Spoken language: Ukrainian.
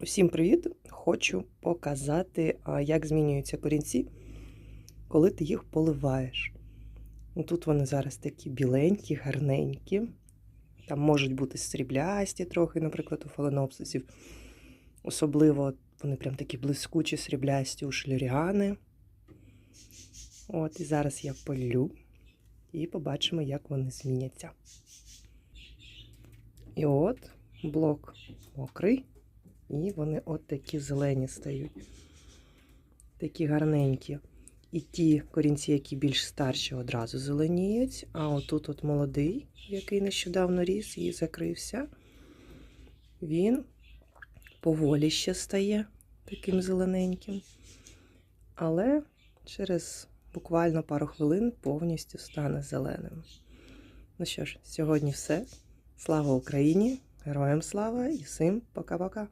Усім привіт! Хочу показати, як змінюються корінці, коли ти їх поливаєш. Ну, Тут вони зараз такі біленькі, гарненькі. Там можуть бути сріблясті трохи, наприклад, у фаленопсисів. Особливо вони прям такі блискучі, сріблясті у шлюріани. От, і зараз я полю і побачимо, як вони зміняться. І от блок мокрий. І вони от такі зелені стають. Такі гарненькі. І ті корінці, які більш старші, одразу зеленіють. А отут от молодий, який нещодавно ріс і закрився, він поволі ще стає таким зелененьким. Але через буквально пару хвилин повністю стане зеленим. Ну що ж, сьогодні все. Слава Україні! Героям слава і всім пока-пока!